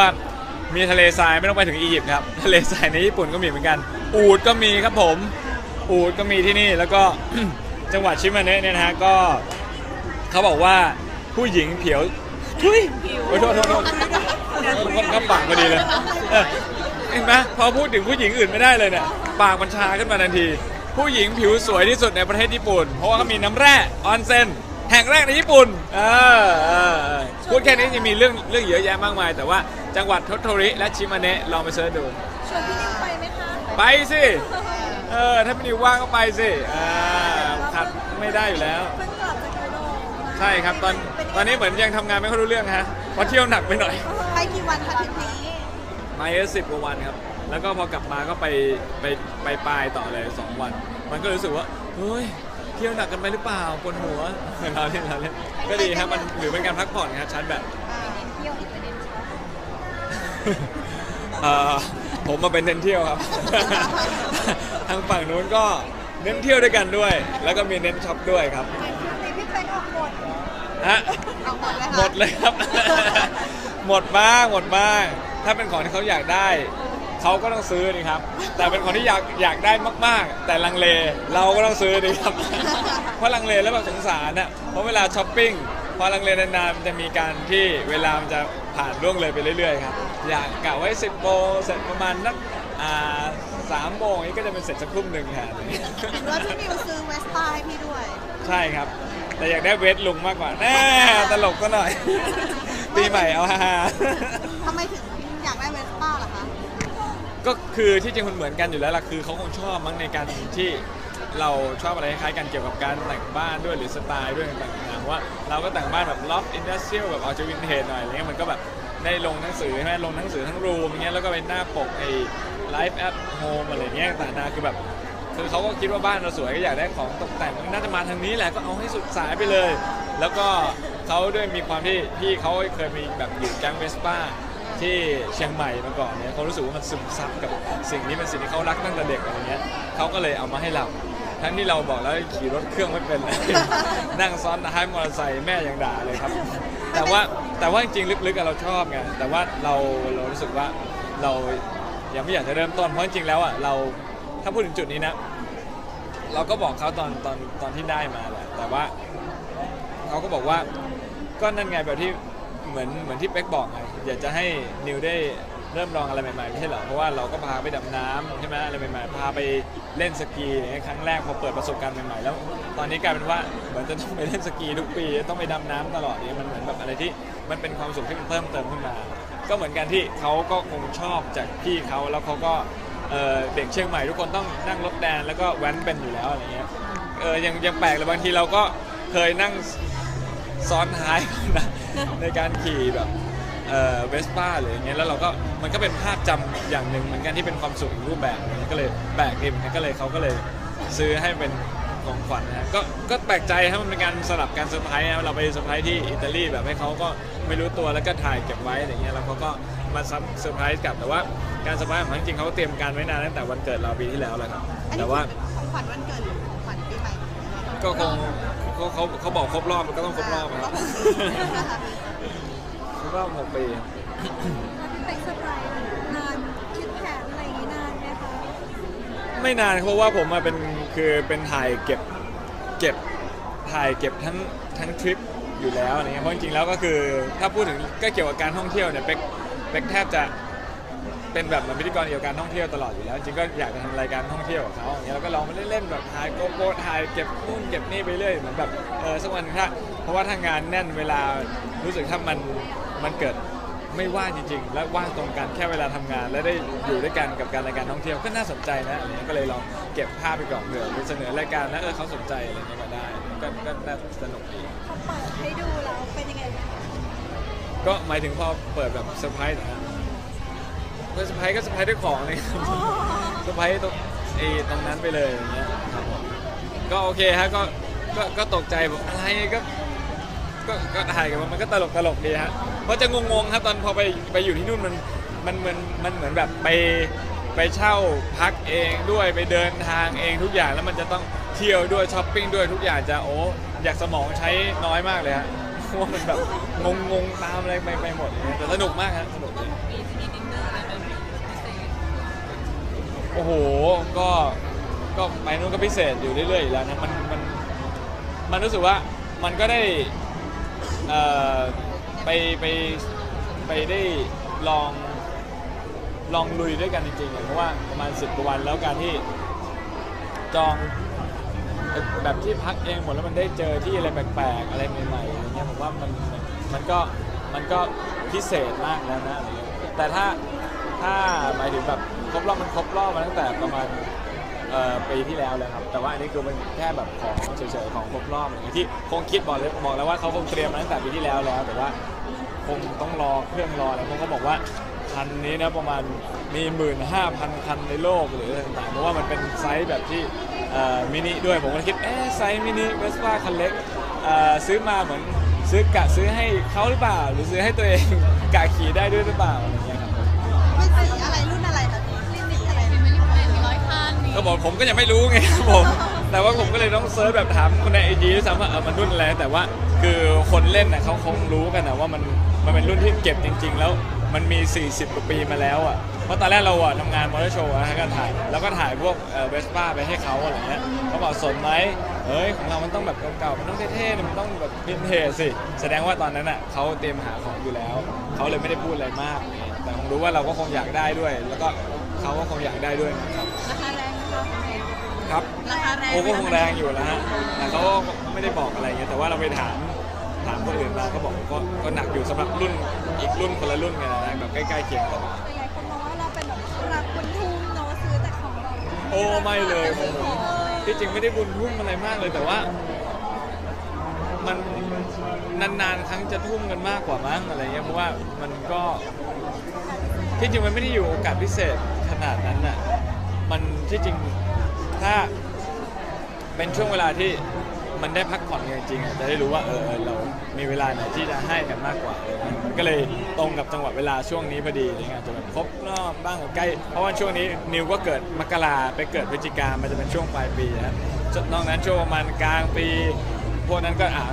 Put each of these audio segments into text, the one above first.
ว่ามีทะเลทรายไม่ต้องไปถึงอียิปต์ครับทะเลทรายในญี่ปุ่นก็มีเหมือนกัน อูดก็มีครับผม อูดก็มีที่นี่แล้วก็ จังหวัดชิมาเนะเนี่ยนะฮะก็เขาบอกว่าผู้หญิงผิวทุยโอ้ยโทษโทษโทษคนข้าปากพอดีเลยเออเห็นไหมพอพูดถึงผู้หญิงอื่นไม่ได้เลยเนี่ยปากมันชาขึ้นมาทันที ผู้หญิงผิวสวยที่สุดในประเทศญี่ปุ่น เพราะว่าเขามีน้ำแร่ออนเซ็น แห่งแรกในญี่ปุ่นเออเออเออพูดแค่นี้ยังมีเรื่องเรื่องเยอะแยะมากมาย แต่ว่าจังหวัดโทโทริและชิมาเนะลองไปเสิร์ชดู ชวนพี่นิวไปไหมคะไปสิเออถ้าไม่นิวว่างก็ไปสิอ่าขัดไม่ได้อยู่แล้ว เพิ่งกลับจากยุโรปมาใช่ครับตอนตอนนี้เหมือนยังทำงานไม่ค่อยรู้เรื่องฮะเพราะเที่ยวหนักไปหน่อย ไปกี่วันคะทริปนี้ไปสิบกว่าวันครับ แล้วก็พอกลับมาก็ไปไปไปปลายต่อเลยสองวัน มันก็รู้สึกว่า เฮ้ย เที่ยวหนักกันไปหรือเปล่าปวดหัว เราเล่นเราเล่นก็ดีครับมันหรือเป็นการพักผ่อนครับชาร์จแบตเที่ยวอีกประเด็นช็อปเอ่อผมมาเป็นเน้นเที่ยวครับ ทางฝั่งนู้นก็เน้นเที่ยวด้วยกันด้วย แล้วก็มีเน้นช็อปด้วยครับในทริปนี้พี่เป็นออกหมดฮะออกหมดเลยค่ะหมดเลยครับ หมดบ้างหมดบ้างถ้าเป็นของที่เขาอยากได้ เขาก็ต้องซื้อนี่ครับ แต่เป็นของที่อยากอยากได้มาก ๆ แต่ลังเลเราก็ต้องซื้อดีครับ เพราะลังเลแล้วแบบสงสารน่ะเพราะเวลาช้อปปิ้งพอลังเลนานๆมันจะมีการที่เวลามันจะผ่านล่วงเลยไปเรื่อยๆครับอยากกะไว้ 10โมงเสร็จประมาณนักอ่าสามโมงนี้ก็จะเป็นเสร็จสักทุ่มหนึ่งค่ะเห็นว่าพี่นิวซื้อเวสป้าให้พี่ด้วย ใช่ครับ แต่อยากได้เวทลุงมากกว่าแน่ตลกก็หน่อยปีใหม่เอาฮาทำไมถึงอยากได้เวสป้าล่ะคะๆ ก็คือที่จริงมันเหมือนกันอยู่แล้วล่ะคือเขาคงชอบมั้งในการที่เราชอบอะไรคล้ายๆกันเกี่ยวกับการแต่งบ้านด้วยหรือสไตล์ด้วยต่างๆว่า เราก็แต่งบ้านแบบล็อบอินดัสเทรียลแบบออกจะวินเทจหน่อยอะไรเงี้ยมันก็แบบได้ลงหนังสือใช่ไหมลงหนังสือทั้งรูมอย่างเงี้ยแล้วก็เป็นหน้าปกไอ้ไลฟ์แอ t โฮมอะไรเงี้ยต่างๆนานาคือแบบคือเขาก็คิดว่าบ้านเราสวยก็อยากได้ของตกแต่งมันน่าจะมาทางนี้แหละก็เอาให้สุดสายไปเลย แล้วก็เขาด้วยมีความที่พี่เขาเคยมีแบบอยู่แก๊งเวสป้า ที่เชียงใหม่มาก่อนเนี่ยเขารู้สึกว่ามันซึมซับกับสิ่งนี้เป็นสิ่งที่เขารักตั้งแต่เด็กอะไรเงี้ยเขาก็เลยเอามาให้เราทั้งที่เราบอกแล้วขี่รถเครื่องไม่เป็นเลย นั่งซ้อนท้ายมอเตอร์ไซค์แม่ยังด่าเลยครับ แต่ว่าแต่ว่าจริงๆลึกๆอะเราชอบไงแต่ว่าเราเรารู้สึกว่าเรายังไม่อยากจะเริ่มต้นเพราะจริงๆแล้วอะเราถ้าพูดถึงจุดนี้นะ เราก็บอกเขาตอนตอนตอนที่ได้มาแหละแต่ว่าเขาก็บอกว่าก็นั่นไงแบบที่ เหมือนเหมือนที่เป๊กบอกไงอยากจะให้นิวได้เริ่มลองอะไรใหม่ๆไม่ใช่เหรอเพราะว่าเราก็พาไปดำน้ำใช่ไหมอะไรใหม่ๆพาไปเล่นสกีอย่างเงี้ยครั้งแรกพอเปิดประสบการณ์ใหม่ๆแล้ว ตอนนี้กลายเป็นว่าเหมือนจะต้องไปเล่นสกีทุกปีต้องไปดำน้ำตลอดเนี่ยมันเหมือนแบบอะไรที่มันเป็นความสุขที่มันเพิ่มเติมขึ้นมา ก็เหมือนกันที่เขาก็คงชอบจากพี่เขาแล้วเขาก็เอ่อเด็กเชียงใหม่ทุกคนต้องนั่งรถแดนแล้วก็แว้นเป็นอยู่แล้วอะไรเงี้ยเออยังยังแปลกเลยบางทีเราก็เคยนั่งซ้อนท้ายนะ ในการขี่แบบเอ่อเวสป้าหรืออย่างเงี้ยแล้วเราก็มันก็เป็นภาพจำอย่างหนึ่งเหมือนกันที่เป็นความสุขอีกรูปแบบหนึงก็เลยแปลกดีเหมือนกันก็เลยเขาก็เลยซื้อให้เป็นของขวัญนะฮะก็ก็แปลกใจครับมันเป็นการสลับการเซอร์ไพรส์นะเราไปเซอร์ไพรส์ที่อิตาลีแบบให้เขาก็ไม่รู้ตัวแล้วก็ถ่ายเก็บไว้อะไรเงี้ยแล้วเขาก็มาซับเซอร์ไพรส์กลับแต่ว่าการเซอร์ไพรส์ของเขาจริงๆเขาก็เตรียมการไว้นานตั้งแต่วันเกิดเราปีที่แล้วแล้วครับอันนี้แต่ว่าของขวัญวันเกิดหรือของขวัญปีใหม่ก็คง เขาเขาเขาบอกครบรอบมันก็ต้องครบรอบครับครบรอบหกปีครับพี่เป็นเซอร์ไพรส์นานคิดแผนอะไรอย่างงี้นานไหมคะไม่นานเพราะว่าผมมาเป็นคือเป็นถ่ายเก็บเก็บถ่ายเก็บทั้งทั้งทริปอยู่แล้วอะไรเงี้ยเพราะจริงๆแล้วก็คือถ้าพูดถึงก็เกี่ยวกับการท่องเที่ยวเนี่ยเป็กเป็กแทบจะ เป็นแบบเหมือนพิธีกรเกี่ยวกับการท่องเที่ยวตลอดอยู่แล้วจริงก็อยากจะทำรายการท่องเที่ยวกับเขาอย่างเงี้ยแล้วก็ลองมาเล่นๆแบบถ่ายโกโก้ถ่ายเก็บนู่นเก็บนี่ไปเรื่อยเหมือนแบบเออสักวันหนึ่งถ้าเพราะว่าถ้างานแน่นเวลารู้สึกถ้ามันมันเกิดไม่ว่างจริงๆ และว่างตรงกันแค่เวลาทำงาน และได้อยู่ด้วยกันกับการรายการท่องเที่ยวก็น่าสนใจนะอะไรเงี้ยก็เลยลองเก็บภาพไปก่อนเผื่อไปเสนอรายการแล้วเออเขาสนใจอะไรเงี้ยก็ได้ก็ก็น่าสนุกดีเขาเปิดให้ดูแล้วเป็นยังไงบ้างคะก็หมายถึงพอเปิดแบบเซอร์ไพรส์นะ ก็เซอร์ไพรส์ก็เซอร์ไพรส์ด้วยของเลยครับเซอร์ไพรส์ตรงไอ้ตรงนั้นไปเลยอย่างเงี้ยครับผมก็โอเคฮะก็ก็ก็ตกใจแบบอะไรก็ก็ก็ถ่ายกันมามันก็ตลกตลกดีฮะเพราะจะงงๆครับตอนพอไปไปอยู่ที่นู่นมันมันเหมือนมันเหมือนแบบไปไปเช่าพักเองด้วยไปเดินทางเองทุกอย่างแล้วมันจะต้องเที่ยวด้วยช้อปปิ้งด้วยทุกอย่างจะโอ้อยากสมองใช้น้อยมากเลยฮะเพราะว่ามันแบบงงๆตามอะไรไปไปหมดอย่างเงี้ยแต่สนุกมากฮะสนุกเลยมีมีดิ โอ้โห ก็ก็ไปนู้นก็พิเศษอยู่เรื่อยๆอยู่แล้วนะมันมันมันรู้สึกว่ามันก็ได้เอ่อไปไปไปได้ลองลองลุยด้วยกันจริงๆอะเพราะว่าประมาณสิบกว่าวันแล้วการที่จองแบบที่พักเองหมดแล้วมันได้เจอที่อะไรแปลกๆอะไรใหม่ๆอะไรเงี้ยผมว่ามันมันก็มันก็พิเศษมากแล้วนะอะไรเงี้ยแต่ถ้าถ้าหมายถึงแบบ ครบรอบมันครบรอบมาตั้งแต่ประมาณเอ่อปีที่แล้วแล้วครับ แต่ว่าอันนี้คือมันแค่แบบของเฉยๆของครบรอบอะไรเงี้ยที่คงคิดบอกเลยบอกแล้วว่าเขาคงเตรียมมาตั้งแต่ปีที่แล้วแล้ว แต่ว่าคงต้องรอเครื่องรออะไรผมก็บอกว่าคันนี้นะประมาณมีหมื่นห้าพันคันในโลกหรืออะไรต่างๆเพราะว่ามันเป็นไซส์แบบที่เอ่อมินิด้วยผมก็คิดเอ๊ะไซส์มินิเวสป้าคันเล็กเอ่อซื้อมาเหมือนซื้อกะซื้อให้เขาหรือเปล่า หรือซื้อให้ตัวเอง กะขี่ได้ด้วยหรือเปล่าอะไรเงี้ยครับ เป็นสีอะไรรุ่น ก็บอกผมก็ยังไม่รู้ไงครับผม แต่ว่าผมก็เลยต้องเซิร์ชแบบถามคนในไอจีด้วยซ้ำว่าเออมันรุ่นอะไร แต่ว่าคือคนเล่นน่ะเขาคงรู้กันนะว่ามันมันเป็นรุ่นที่เก็บจริง ๆ แล้วมันมี 40 กว่าปีมาแล้วอะ เพราะตอนแรกเราอะทำงานมอเตอร์โชว์นะก็ถ่าย แล้วก็ถ่ายพวกเวสป้าไปให้เขาอะไรเงี้ยเขาบอกสนไหมเฮ้ยของเรามันต้องแบบเก่าๆ มันต้องเท่ๆ มันต้องแบบวินเทจสิ แสดงว่าตอนนั้นอะเขาเตรียมหาของอยู่แล้ว เขาเลยไม่ได้พูดอะไรมาก แต่คงรู้ว่าเราก็คงอยากได้ด้วย แล้วก็เขาก็คงอยากได้ด้วยนะครับรา คาแรงนะคะครับราคาแรงโอ้ก็คงแรงอยู่แล้วฮะแต่เขาก็ไม่ได้บอกอะไรเงี้ยแต่ว่าเราไปถามถามคนอื่นมาก็บอกก็ก็หนักอยู่สำหรับรุ่นอีกรุ่นคนละรุ่นไงนะแบบใกล้ๆเคียงกันหลายๆคนมองว่าเราเป็นแบบรักคนทุ่มเนาะซื้อแต่ของเราโอ้ไม่เลยผมที่จริงไม่ได้บุญทุ่มอะไรมากเลยแต่ว่า มันนานๆครั้งจะทุ่มกันมากกว่ามั้งอะไรเงี้ยเพราะว่ามันก็ที่จริงมันไม่ได้อยู่โอกาสพิเศษขนาดนั้นน่ะมันที่จริง ถ้าเป็นช่วงเวลาที่มันได้พักผ่อนกันจริงๆอะจะได้รู้ว่าเออเออเรามีเวลาไหนที่จะให้กันมากกว่าอะไรเงี้ยมันก็เลยตรงกับจังหวะเวลาช่วงนี้พอดีอะไรเงี้ยอาจจะแบบครบรอบบ้างใกล้ เพราะว่าช่วงนี้นิวก็เกิดมกราไปเกิดพฤศจิกามันจะเป็นช่วงปลายปีนะนอกนั้นช่วงประมาณกลางปี พวกนั้นก็อ่า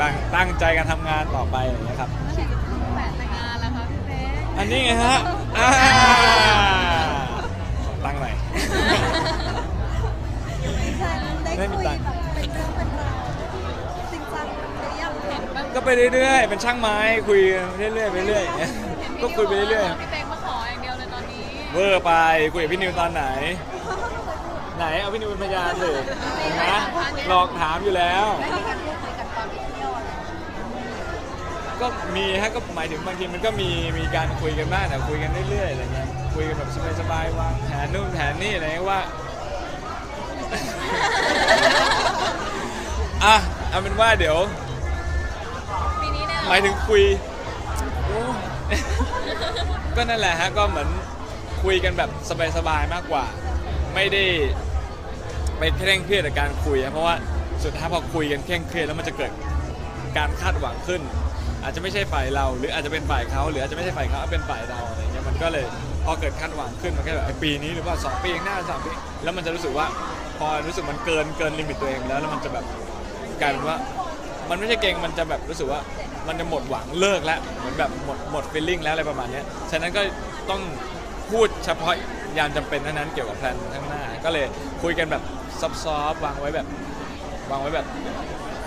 บางตั้งใจการทำงานต่อไปอะไรเงี้ยครับ เมื่อไหร่จะถึงแปดแต่งงานแล้วคะพี่เป๊กอันนี้ไงฮะอ่า ไปเรื่อยๆ เป็นช่างไม้คุยเรื่อยๆไปเรื่อยอย่างเงี้ยเห็นก็คุยไปเรื่อยพี่เป๊กมาขออย่างเดียวเลยตอนนี้ๆเวอร์ไปคุยกับพี่นิวตอนไหน ไหนเอาพี่นิวเป็นพยานสิเห็นไหมหลอกถามอยู่แล้วได้มีการพูดคุยกันตอนไปเที่ยวอะไรก็มีฮะก็หมายถึงบางทีมันก็มีมีการคุยกันบ้างแต่คุยกันเรื่อยๆอะไรเงี้ยคุยกันแบบสบายๆวางแผนนู่นแผนนี่อะไรเงี้ยว่า อะเอาเป็นว่าเดี๋ยวปีนี้เนี่ย หมายถึงคุยโอ้ก็นั่นแหละฮะก็เหมือนคุยกันแบบสบายๆมากกว่า ไม่ได้ไปเคร่งเครียดกับการคุยนะเพราะว่าสุดท้ายพอคุยกันเคร่งเครียดแล้วมันจะเกิดการคาดหวังขึ้น อาจจะไม่ใช่ฝ่ายเรา หรืออาจจะเป็นฝ่ายเขาหรืออาจจะไม่ใช่ฝ่ายเขาเป็นฝ่ายเราอะไรเงี้ยมันก็เลยพอเกิดคาดหวังขึ้นมันก็แบบไอ้ปีนี้หรือว่าสองปีข้างหน้าสามปีแล้วมันจะรู้สึกว่าพอรู้สึกมันเกินเกินลิมิตตัวเองไปแล้วแล้วมันจะแบบกลายเป็นว่า มันไม่ใช่เก่งมันจะแบบรู้สึกว่า มันจะหมดหวังเลิกแล้วเหมือนแบบหมดหมดฟีลลิ่งแล้วอะไรประมาณเนี้ยฉะนั้นก็ต้องพูดเฉพาะยามจำเป็นเท่านั้นเกี่ยวกับแพลนข้างหน้า ก็เลยคุยกันแบบซอฟต์ๆวางไว้แบบวางไว้แบบ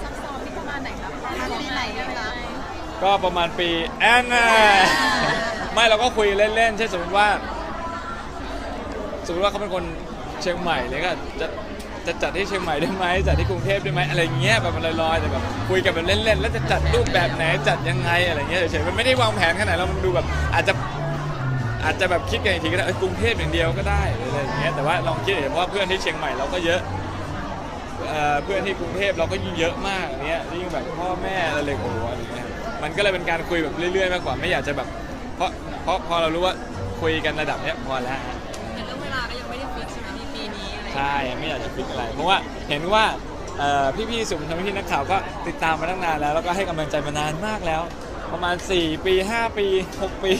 ซับซ้อนที่ประมาณไหนครับประมาณปีไหนกันคะก็ประมาณปีแอนน่ะไม่เราก็คุยเล่นๆเช่นสมมติว่า สมมติว่าเขาเป็นคนเชียงใหม่เลยก็จะ จะจัดที่เชียงใหม่ได้ไหมจัดที่กรุงเทพได้ไหมอะไรเงี้ยแบบมันลอยๆแต่แบบคุยกันแบบเล่นๆแล้วจะจัดรูปแบบไหนจัดยังไงอะไรเงี้ยเฉยๆมันไม่ได้วางแผนขนาดเรามันดูแบบอาจจะอาจจะแบบคิดกันอีกทีก็ได้เอ้ยกรุงเทพอย่างเดียวก็ได้หรืออะไรอย่างเงี้ยแต่ว่าลองคิดเห็นเพราะว่าเพื่อนที่เชียงใหม่เราก็เยอะเอ่อเพื่อนที่กรุงเทพเราก็ยิ่งเยอะมากเนี้ยยิ่งแบบพ่อแม่อะไรเลยโอ้โหอะไรเงี้ยมันก็เลยเป็นการคุยแบบเรื่อยๆมากกว่าไม่อยากจะแบบ เพราะเพราะพอเรารู้ว่าคุยกันระดับเนี้ยพอแล้ว แต่เรื่องเวลาก็ยังไม่ได้ฟิกใช่ไหม ใช่ไม่อยากจะฟิกอะไร เพราะว่าเห็นว่าเอ่อพี่ๆสื่อมวลชนพี่ๆนักข่าวก็ติดตามมาตั้งนานแล้ว แล้วก็ให้กำลังใจมานานมากแล้ว ประมาณ 4 ปี 5 ปี 6 ปี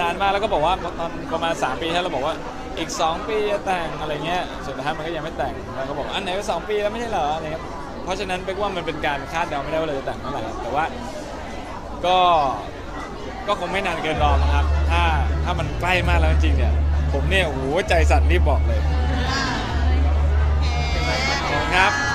นานมากแล้วก็บอกว่าตอนประมาณ 3 ปีที่แล้วเราบอกว่าอีก 2 ปีจะแต่งอะไรเงี้ยสุดท้ายมันก็ยังไม่แต่งแล้วก็บอกอันไหนว่า2ปีแล้วไม่ใช่เหรออะไรเงี้ยเพราะฉะนั้นเป๊กว่ามันเป็นการคาดเดาไม่ได้ว่าเราจะแต่งเมื่อไหร่แต่ว่าก็ก็คงไม่นานเกินรอมั้งครับ ถ้าถ้ามันใกล้มากแล้วจริงๆเนี่ย ผมเนี่ยโอ้โหใจสั่นรีบบอกเลย ครับ